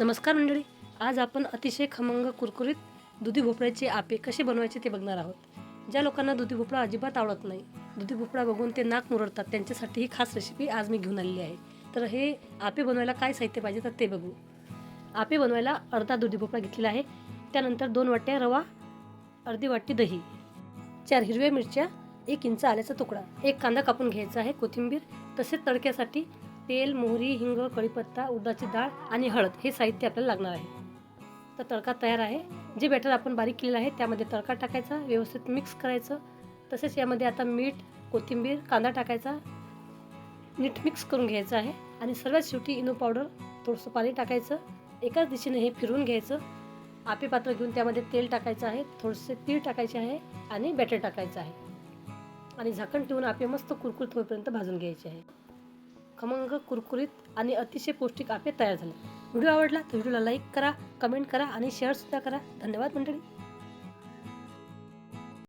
नमस्कार मंडळी आज आपण अतिशय खमंग कुरकुरीत दुधी भोपळ्याचे आपे कसे बनवायचे ते बघणार आहोत. ज्या लोकांना दुधी भोपळा अजिबात आवडत नाही दुधी भोपळा बघून ते नाक मुरडतात. त्यांच्यासाठी ही खास रेसिपी आज मी घेऊन आलेली आहे. तर हे आपे बनवायला काय साहित्य पाहिजे तर ते बघू. आपे बनवायला अर्धा दुधी भोपळा घेतलेला आहे. त्यानंतर दोन वाट्या रवा अर्धी वाटी दही चार हिरव्या मिरच्या एक इंच आल्याचा तुकडा एक कांदा कापून घ्यायचा आहे कोथिंबीर तसेच तडक्यासाठी तेल मोहरी हिंग कढीपत्ता उडदाची डाळ आणि हळद हे साहित्य आपल्याला लागणार आहे. तर तडका तयार आहे. जे बॅटर आपण बारीक केलेलं आहे त्यामध्ये तडका टाकायचा व्यवस्थित मिक्स करायचं. तसेच यामध्ये आता मीठ कोथिंबीर कांदा टाकायचा. नीट मिक्स करून घ्यायचं आहे आणि सर्वात शेवटी इनो पावडर थोडंसं पाणी टाकायचं. एकाच दिशेने हे फिरवून घ्यायचं. आपे पात्र घेऊन त्यामध्ये तेल टाकायचं आहे थोडेसे तीळ टाकायचे आहे आणि बॅटर टाकायचं आहे. आणि झाकण ठेवून आपे मस्त कुरकुरीत होईपर्यंत भाजून घ्यायचे आहे. खमंग कुरकुरीत आणि अतिशय पौष्टिक आपे तयार झाले. व्हिडिओ आवडला तर व्हिडिओला लाईक करा कमेंट करा आणि शेअरसुद्धा करा. धन्यवाद मंडळी.